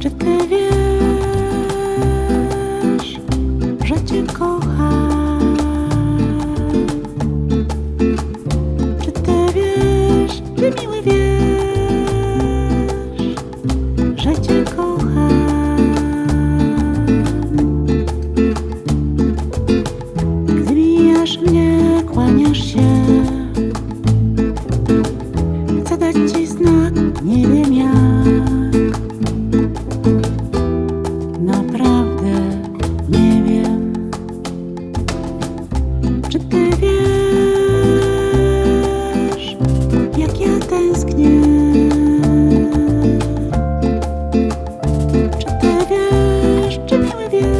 Czy ty wiesz, że cię kocham? Czy ty wiesz, jak ja tęsknię Czy ty wiesz, czy miły wiesz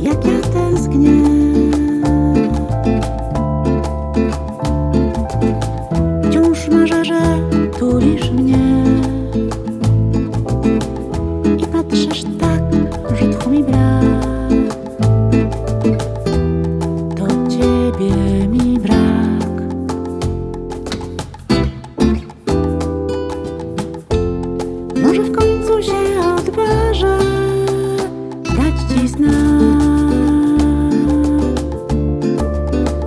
jak ja tęsknię. Wciąż marzę, że tulisz mnie i patrzysz tak, Może w końcu się odważę dać ci znak.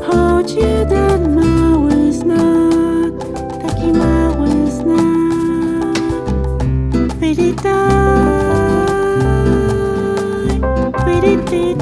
Choć jeden mały znak, taki mały znak. Witaj, witaj,